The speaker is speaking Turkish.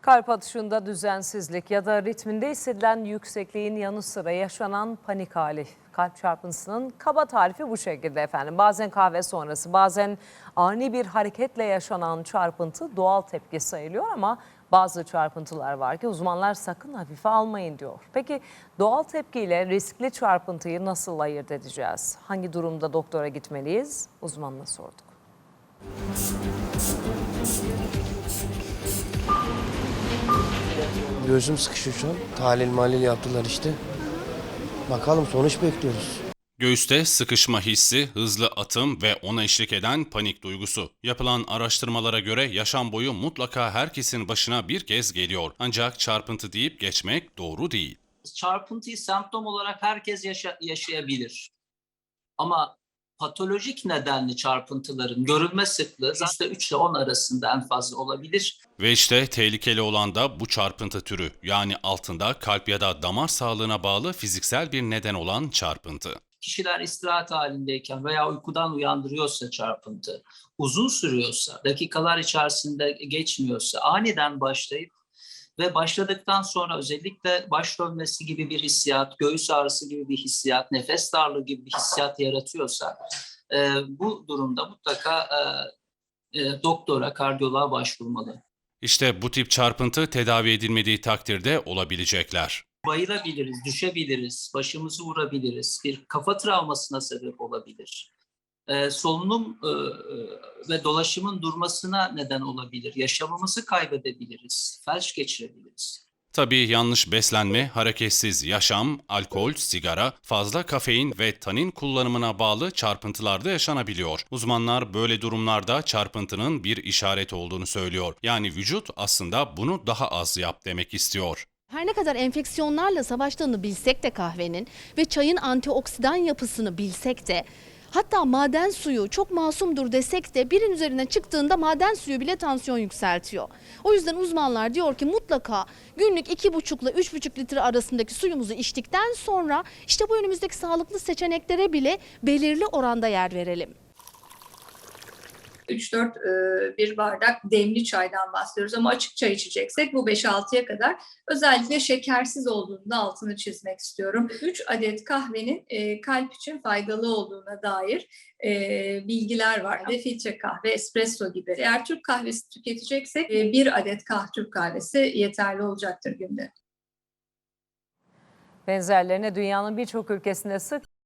Kalp atışında düzensizlik ya da ritminde hissedilen yüksekliğin yanı sıra yaşanan panik hali. Kalp çarpıntısının kaba tarifi bu şekilde efendim. Bazen kahve sonrası, bazen ani bir hareketle yaşanan çarpıntı doğal tepki sayılıyor ama bazı çarpıntılar var ki uzmanlar sakın hafife almayın diyor. Peki doğal tepkiyle riskli çarpıntıyı nasıl ayırt edeceğiz? Hangi durumda doktora gitmeliyiz? Uzmanına sorduk. Göğsüm sıkışıyor şu an. Tahlil malil yaptılar işte. Bakalım sonuç bekliyoruz. Göğüste sıkışma hissi, hızlı atım ve ona eşlik eden panik duygusu. Yapılan araştırmalara göre yaşam boyu mutlaka herkesin başına bir kez geliyor. Ancak çarpıntı deyip geçmek doğru değil. çarpıntıyı semptom olarak herkes yaşa- yaşayabilir. Ama patolojik nedenli çarpıntıların görülme sıklığı %3 ile 10 arasında en fazla olabilir. Ve işte tehlikeli olan da bu çarpıntı türü. Yani altında kalp ya da damar sağlığına bağlı fiziksel bir neden olan çarpıntı. Kişiler istirahat halindeyken veya uykudan uyandırıyorsa çarpıntı, uzun sürüyorsa, dakikalar içerisinde geçmiyorsa, aniden başlayıp ve başladıktan sonra özellikle baş dönmesi gibi bir hissiyat, göğüs ağrısı gibi bir hissiyat, nefes darlığı gibi bir hissiyat yaratıyorsa e, bu durumda mutlaka e, e, doktora, kardiyoloğa başvurmalı. İşte bu tip çarpıntı tedavi edilmediği takdirde olabilecekler. Bayılabiliriz, düşebiliriz, başımızı vurabiliriz, bir kafa travmasına sebep olabilir. Ee, solunum e, e, ve dolaşımın durmasına neden olabilir. Yaşamımızı kaybedebiliriz, felç geçirebiliriz. Tabii yanlış beslenme, hareketsiz yaşam, alkol, sigara, fazla kafein ve tanin kullanımına bağlı çarpıntılarda yaşanabiliyor. Uzmanlar böyle durumlarda çarpıntının bir işaret olduğunu söylüyor. Yani vücut aslında bunu daha az yap demek istiyor. Her ne kadar enfeksiyonlarla savaştığını bilsek de kahvenin ve çayın antioksidan yapısını bilsek de hatta maden suyu çok masumdur desek de birin üzerine çıktığında maden suyu bile tansiyon yükseltiyor. O yüzden uzmanlar diyor ki mutlaka günlük 2,5 ile 3,5 litre arasındaki suyumuzu içtikten sonra işte bu önümüzdeki sağlıklı seçeneklere bile belirli oranda yer verelim. 3-4 e, bir bardak demli çaydan bahsediyoruz ama açık çay içeceksek bu 5-6'ya kadar özellikle şekersiz olduğunu da altını çizmek istiyorum. 3 adet kahvenin e, kalp için faydalı olduğuna dair e, bilgiler var. Ve filtre kahve, espresso gibi. Eğer Türk kahvesi tüketeceksek e, bir adet kah Türk kahvesi yeterli olacaktır günde. Benzerlerine dünyanın birçok ülkesinde sık